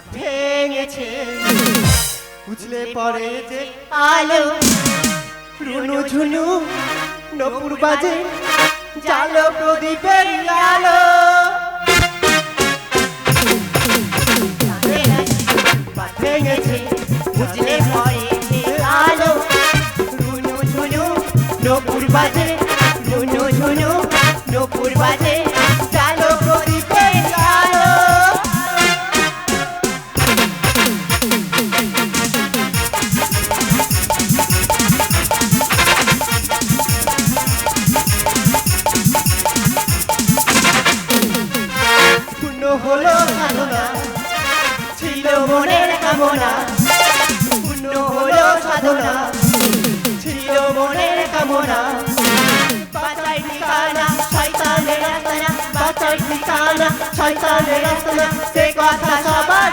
হাত ভেঙেছে। উছলে পড়ে যে আলো রুনু ঝুনু নপুর বাজে প্রদীপের আলো। ভেঙেছে আলো রুনু ঝুনু নপুর বাজে রুনু ঝুনু নপুর বাজে হলো সাধনা, ছিল মনের কামনা। পূর্ণ হলো সাধনা, ছিল মনের কামনা। বাঁচাই ঠিকানা, শয়তানের রাস্তা বাঁচাই ঠিকানা, শয়তানের রাস্তা সে কথা সবার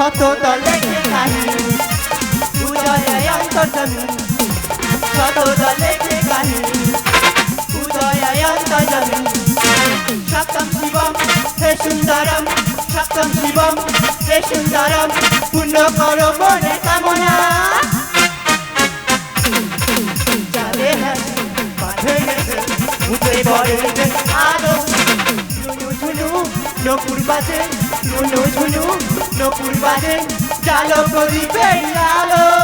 শত দলে কাহিনী উদয় অন্তর্জনী শত দলে কাহিনী উদয় অন্তর্জনী সপ্তম শিবম হে সুন্দরম। সপ্তম শিবম হে সুন্দরম। পূর্ণ করো মনে কামনা। যাবে হাসি বাঁধে গেছে উঠে পড়ে যে আলো। ঝুনু ঝুনু নকুর বাজে ঝুনু ঝুনু নকুর বাজে জালো প্রদীপের আলো